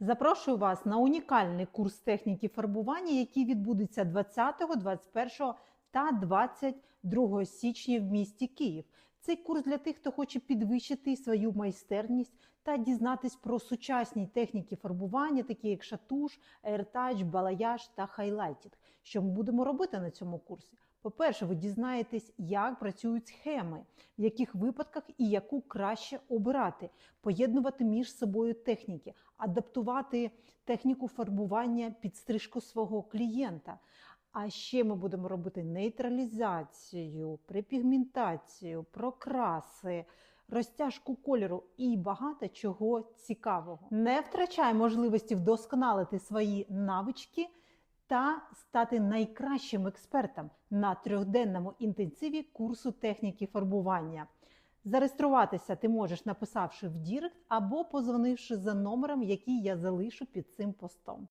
Запрошую вас на унікальний курс техніки фарбування, який відбудеться 20, 21 та 22 січня в місті Київ. Цей курс для тих, хто хоче підвищити свою майстерність та дізнатись про сучасні техніки фарбування, такі як шатуш, аертач, балаяж та хайлайтінг. Що ми будемо робити на цьому курсі? По-перше, ви дізнаєтесь, як працюють схеми, в яких випадках і яку краще обирати, поєднувати між собою техніки, адаптувати техніку фарбування під стрижку свого клієнта. А ще ми будемо робити нейтралізацію, препігментацію, прокраси, розтяжку кольору і багато чого цікавого. Не втрачай можливості вдосконалити свої навички та стати найкращим експертом на трьохденному інтенсиві курсу техніки фарбування. Зареєструватися ти можеш, написавши в Дірект або позвонивши за номером, який я залишу під цим постом.